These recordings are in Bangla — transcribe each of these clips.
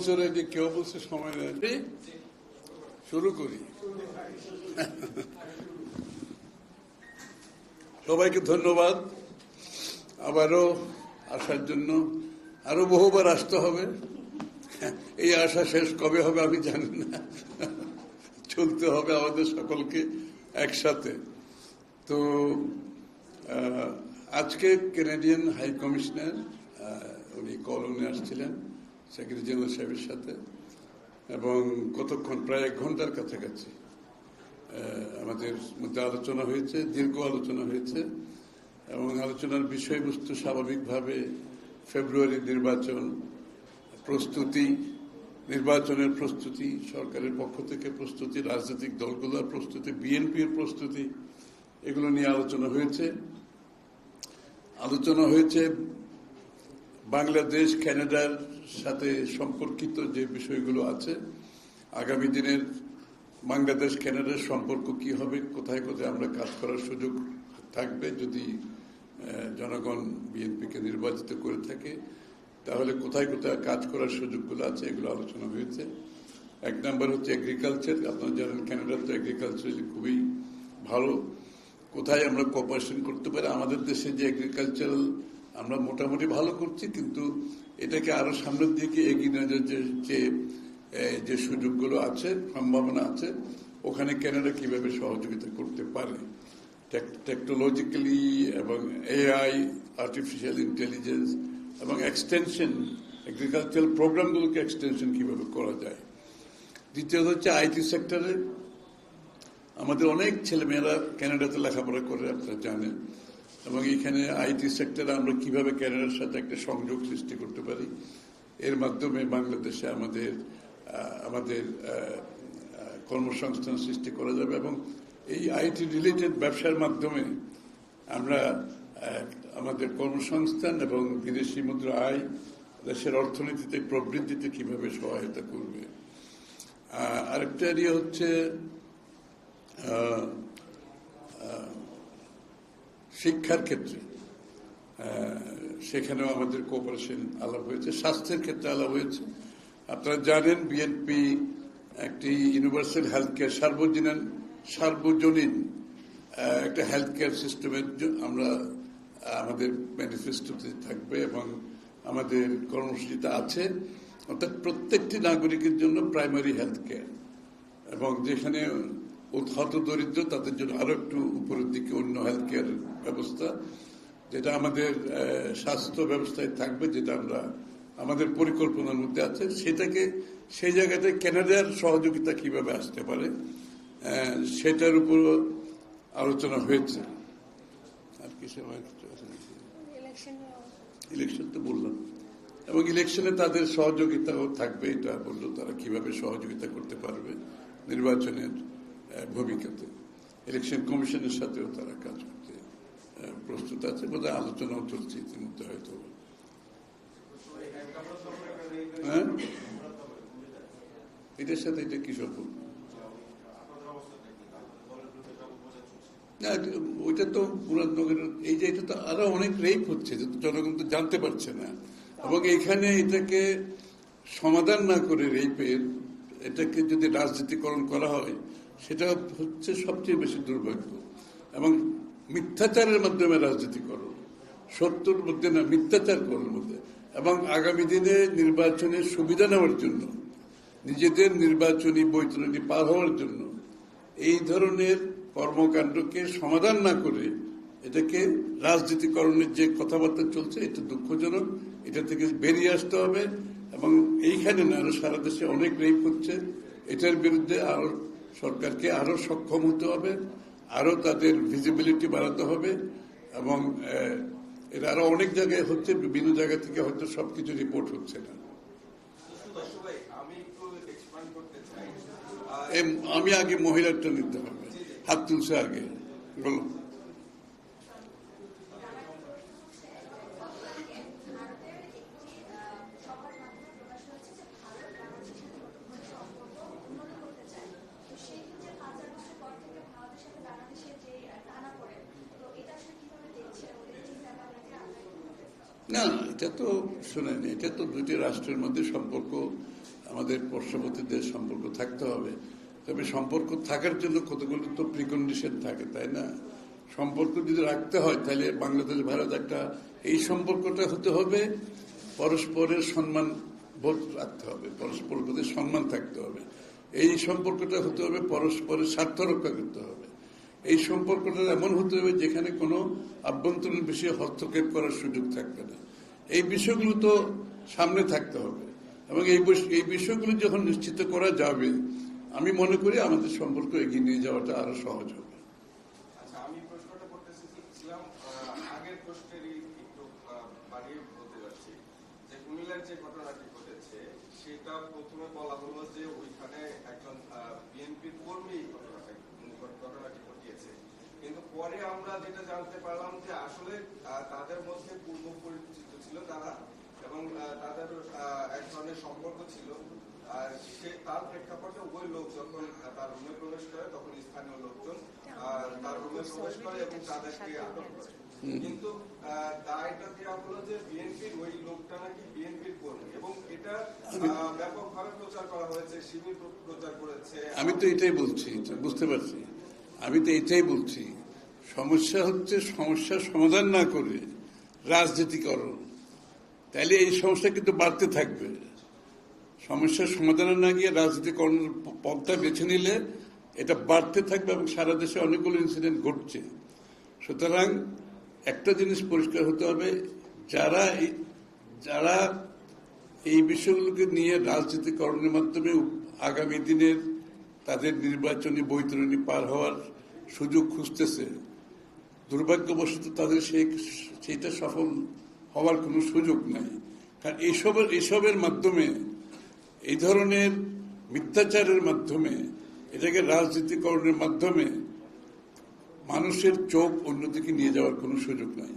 বলছে যে কেউ বলছে সময় নেই। শুরু করি। সবাইকে ধন্যবাদ। আবারও আসার জন্য আরও বহুবার আসতে হবে। এই আশা শেষ কবে হবে আমি জানি না। চলতে হবে আমাদের সকলকে একসাথে। তো আজকে কেনেডিয়ান হাই কমিশনার উনি কলমে আসছিলেন। সেক্রেটারি জেনারেল সাহেবের সাথে, এবং কতক্ষণ, প্রায় এক ঘণ্টার কাছাকাছি আমাদের মধ্যে আলোচনা হয়েছে, দীর্ঘ আলোচনা হয়েছে, এবং আলোচনার বিষয়বস্তু স্বাভাবিকভাবে ফেব্রুয়ারি নির্বাচন প্রস্তুতি, নির্বাচনের প্রস্তুতি, সরকারের পক্ষ থেকে প্রস্তুতি, রাজনৈতিক দলগুলোর প্রস্তুতি, বিএনপির প্রস্তুতি, এগুলো নিয়ে আলোচনা হয়েছে। আলোচনা হয়েছে বাংলাদেশ, কানাডার সাথে সম্পর্কিত যে বিষয়গুলো আছে, আগামী দিনের বাংলাদেশ কানাডার সম্পর্ক কি হবে, কোথায় কোথায় আমরা কাজ করার সুযোগ থাকবে, যদি জনগণ বিএনপিকে নির্বাচিত করে থাকে, তাহলে কোথায় কোথায় কাজ করার সুযোগগুলো আছে, এগুলো আলোচনা হয়েছে। এক নাম্বার হচ্ছে এগ্রিকালচার আপনারা জানেন কানাডার তো এগ্রিকালচার খুবই ভালো। কোথায় আমরা কোপারেশন করতে পারি? আমাদের দেশে যে এগ্রিকালচারাল আমরা মোটামুটি ভালো করছি, কিন্তু এটাকে আরও সামনের দিকে এগিয়ে নিয়ে যে যে সুযোগগুলো আছে, সম্ভাবনা আছে, ওখানে কেনাডা কীভাবে সহযোগিতা করতে পারে? টেকনোলজিক্যালি এবং এআই আর্টিফিশিয়াল ইন্টেলিজেন্স এবং এক্সটেনশন এগ্রিকালচারাল প্রোগ্রামগুলোকে এক্সটেনশন কীভাবে করা যায়? দ্বিতীয়ত হচ্ছে আইটি সেক্টরে আমাদের অনেক ছেলেমেয়েরা ক্যানাডাতে লেখাপড়া করে, আপনারা জানেন। এবং এখানে আইটি সেক্টরে আমরা কীভাবে ক্যানাডার সাথে একটা সংযোগ সৃষ্টি করতে পারি, এর মাধ্যমে বাংলাদেশে আমাদের আমাদের কর্মসংস্থান সৃষ্টি করা যাবে এবং এই আইটি রিলেটেড ব্যবসার মাধ্যমে আমরা আমাদের কর্মসংস্থান এবং বিদেশি মুদ্রা আয় দেশের অর্থনীতিতে প্রবৃদ্ধিতে কীভাবে সহায়তা করবে। আরেকটা এরিয়া হচ্ছে শিক্ষার ক্ষেত্রে সেখানেও আমাদের কোঅপারেশন আলাপ হয়েছে, স্বাস্থ্যের ক্ষেত্রে আলাপ হয়েছে। আপনারা জানেন বিএনপি একটি ইউনিভার্সাল হেলথ কেয়ার সার্বজনীন সার্বজনীন একটা হেলথ কেয়ার সিস্টেমের আমরা, আমাদের ম্যানিফেস্টোতে থাকবে এবং আমাদের কর্মসূচিতে আছে। অর্থাৎ প্রত্যেকটি নাগরিকের জন্য প্রাইমারি হেলথ কেয়ার এবং যেখানে হত দরিদ্র তাদের জন্য আরও একটু উপরের দিকে অন্য হেলথ কেয়ার ব্যবস্থা যেটা আমাদের স্বাস্থ্য ব্যবস্থায় থাকবে যেটা আমরা আমাদের পরিকল্পনার মধ্যে আছে। সেটাকে সেই জায়গাতে কেনাডার সহযোগিতা কীভাবে আসতে পারে সেটার উপর আলোচনা হয়েছে। আর কি? ইলেকশন তো বললাম। এবং ইলেকশনে তাদের সহযোগিতাও থাকবে এটা বলল তারা কীভাবে সহযোগিতা করতে পারবে নির্বাচনের ভূমিকাতে। ইলেকশন কমিশনের সাথেও তারা কাজ করতে প্রস্তুত আছে। বোধহয় আলোচনাও চলছে ইতিমধ্যে হয়তো। হ্যাঁ? এটার সাথে এটা কি সম্পর্ক? না ওইটা তো মুরাদনগরের এই যে এটা তো আরও অনেক রেপ হচ্ছে জনগণ তো জানতে পারছে না। এবং এখানে এটাকে সমাধান না করে রেপের এটাকে যদি রাজনীতিকরণ করা হয়, সেটা হচ্ছে সবচেয়ে বেশি দুর্ভাগ্য। এবং মিথ্যাচারের মাধ্যমে রাজনীতিকরণ সত্যর মধ্যে না, মিথ্যাচার করার মধ্যে। এবং আগামী দিনে নির্বাচনের সুবিধা নেওয়ার জন্য, নিজেদের নির্বাচনী বৈতরণী পার হওয়ার জন্য, এই ধরনের কর্মকাণ্ডকে সমাধান না করে এটাকে রাজনীতিকরণের যে কথাবার্তা চলছে, এটা দুঃখজনক। এটা থেকে বেরিয়ে আসতে হবে। এবং এইখানে না, আরও সারা দেশে অনেক রেপ হচ্ছে। এটার বিরুদ্ধে আরও সরকারকে আরও সক্ষম হতে হবে, আরও তাদের ভিজিবিলিটি বাড়াতে হবে এবং এটা আরও অনেক জায়গায় হচ্ছে, বিভিন্ন জায়গা থেকে হয়তো সবকিছু রিপোর্ট হচ্ছে না। আমি আগে মহিলারটা নিতে হবে, হাত তুলছে আগে। বলো না, এটা তো শোনেন এটা তো দুটি রাষ্ট্রের মধ্যে সম্পর্ক, আমাদের পার্শ্ববর্তী দেশ সম্পর্ক থাকতে হবে। তবে সম্পর্ক থাকার জন্য কতগুলো তো প্রিকন্ডিশন থাকে, তাই না? সম্পর্ক যদি রাখতে হয়, তাহলে বাংলাদেশ, ভারত একটা, এই সম্পর্কটা হতে হবে, পরস্পরের সম্মান বোধ রাখতে হবে, পরস্পরের প্রতি সম্মান থাকতে হবে। এই সম্পর্কটা হতে হবে, পরস্পরের স্বার্থ রক্ষা করতে হবে। এই সম্পর্কটা এমন হতে হবে যেখানে কোনো আভ্যন্তরীণ বিষয়ে হস্তক্ষেপ করার সুযোগ থাকবে না। এই বিষয়গুলো তো সামনে থাকতে হবে। এবং এই এই বিষয়গুলো যখন নিশ্চিত করা যাবে, আমি মনে করি আমাদের সম্পর্ক এগিয়ে নিয়ে যাওয়াটা আরও সহজ হবে। আচ্ছা সেটা প্রথমে বলা হলো যে ওইখানে একজন বিএনপির কর্মী এই ঘটনাটা ঘটনাটি ঘটিয়েছে কিন্তু পরে আমরা যেটা জানতে পারলাম যে আসলে তাদের মধ্যে পূর্ব পরিচিত ছিল তারা এবং তাদের এক ধরনের সম্পর্ক ছিল। আর সে তার প্রেক্ষাপটে ওই লোক যখন তার রুমে প্রবেশ করে তখন স্থানীয় লোকজন তার রুমে প্রবেশ করে এবং তাদেরকে আটক করে। কিন্তু দায়টা দেওয়া হলো যে বিএনপির ওই লোকটা নাকি বিএনপির কর্মী এবং এটা ব্যাপকভাবে প্রচার করা হয়েছে শিবির প্র- প্রচার করেছে। আমি তো এটাই বলছি বুঝতে পারছি। আমি তো এটাই বলছি সমস্যা হচ্ছে সমস্যার সমাধান না করে রাজনীতিকরণ। তাহলে এই সমস্যা কিন্তু বাড়তে থাকবে। সমস্যার সমাধানে না গিয়ে রাজনীতিকরণের প- পথটা বেছে নিলে এটা বাড়তে থাকবে এবং সারা দেশে অনেকগুলো ইনসিডেন্ট ঘটছে। সুতরাং একটা জিনিস পরিষ্কার হতে হবে, যারা যারা এই বিষয়গুলোকে নিয়ে রাজনীতিকরণের মাধ্যমে আগামী দিনের তাদের নির্বাচনী বৈতরণী পার হওয়ার সুযোগ খুঁজতেছে দুর্ভাগ্যবশত তাদের সেই সেইটা সফল হওয়ার কোনো সুযোগ নাই। কারণ এইসবের এসবের মাধ্যমে, এই ধরনের মিথ্যাচারের মাধ্যমে, এটাকে রাজনীতিকরণের মাধ্যমে মানুষের চোখ অন্যদিকে নিয়ে যাওয়ার কোনো সুযোগ নাই।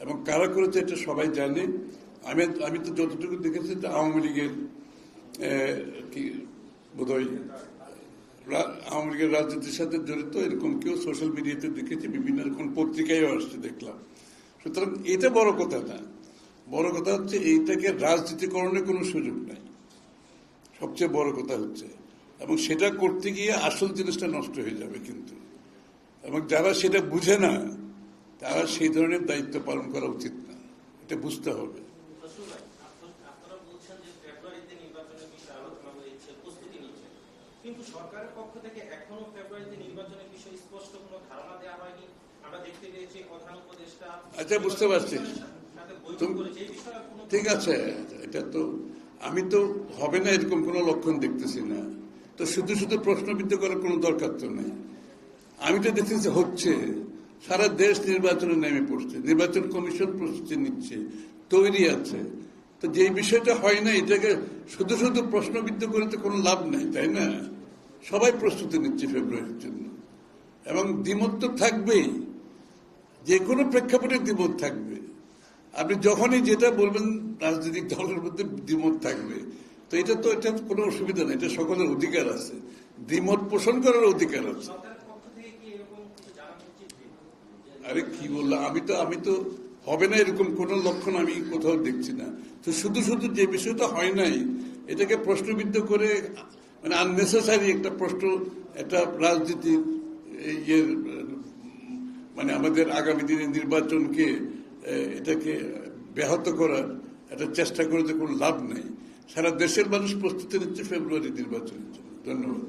এবং কারা করেছে এটা সবাই জানে। আমি আমি তো যতটুকু দেখেছি যে আওয়ামী লীগের কি বোধহয় আওয়ামী লীগের রাজনীতির সাথে জড়িত, এরকম কেউ সোশ্যাল মিডিয়াতে দেখেছি, বিভিন্ন রকম পত্রিকায়ও আসছে দেখলাম। সুতরাং এটা বড় কথা না। বড় কথা হচ্ছে এইটাকে রাজনীতিকরণের কোনো সুযোগ নাই। সবচেয়ে বড় কথা হচ্ছে। এবং সেটা করতে গিয়ে আসল জিনিসটা নষ্ট হয়ে যাবে কিন্তু। এবং যারা সেটা বুঝে না, তারা সেই ধরনের দায়িত্ব পালন করা উচিত না। এটা বুঝতে হবে রসুল ভাই, আপনি- আপনারা বলছেন যে ফেব্রুয়ারিতে নির্বাচনের বিষয়ে আলোচনা হয়েছে প্রস্তুতি নিচ্ছে কিন্তু সরকারের পক্ষ থেকে এখনও ফেব্রুয়ারিতে নির্বাচনের বিষয়ে স্পষ্ট কোনো ধারণা দেওয়া হয়নি। আমরা দেখতে পেয়েছি প্রধান উপদেষ্টা আচ্ছা, বুঝতে পারছি। ঠিক আছে এটা তো আমি তো হবে না এরকম কোনো লক্ষণ দেখতেছি না। তো শুধু শুধু প্রশ্নবিদ্ধ করার কোনো দরকার তো নেই। আমি তো দেখতেছি হচ্ছে সারা দেশ নির্বাচনে নেমে পড়ছে নির্বাচন কমিশন প্রস্তুতি নিচ্ছে তৈরি আছে। তো যে বিষয়টা হয় না এটাকে শুধু শুধু প্রশ্নবিদ্ধ করে তো কোনো লাভ নাই তাই না? সবাই প্রস্তুতি নিচ্ছে ফেব্রুয়ারির জন্য। এবং দ্বিমত তো থাকবেই। যে কোনো প্রেক্ষাপটে দ্বিমত থাকবে। আপনি যখনই যেটা বলবেন, রাজনৈতিক দলের মধ্যে দ্বিমত থাকবে। তো এটা তো এটা কোনো অসুবিধা নেই, এটা সকলের অধিকার আছে। দ্বিমত পোষণ করার অধিকার আছে? আরে কি বললাম আমি তো আমি তো হবে না এরকম কোন লক্ষণ আমি কোথাও দেখছি না। তো শুধু শুধু যে বিষয়টা হয় নাই, এটাকে প্রশ্নবিদ্ধ করে মানে আননেসেসারি একটা প্রশ্ন, একটা রাজনীতির ইয়ের মানে আমাদের আগামী দিনে নির্বাচনকে এটাকে ব্যাহত করার একটা চেষ্টা করে তো কোনো লাভ নেই। সারা দেশের মানুষ প্রস্তুতি নিচ্ছে ফেব্রুয়ারি নির্বাচনের জন্য। ধন্যবাদ।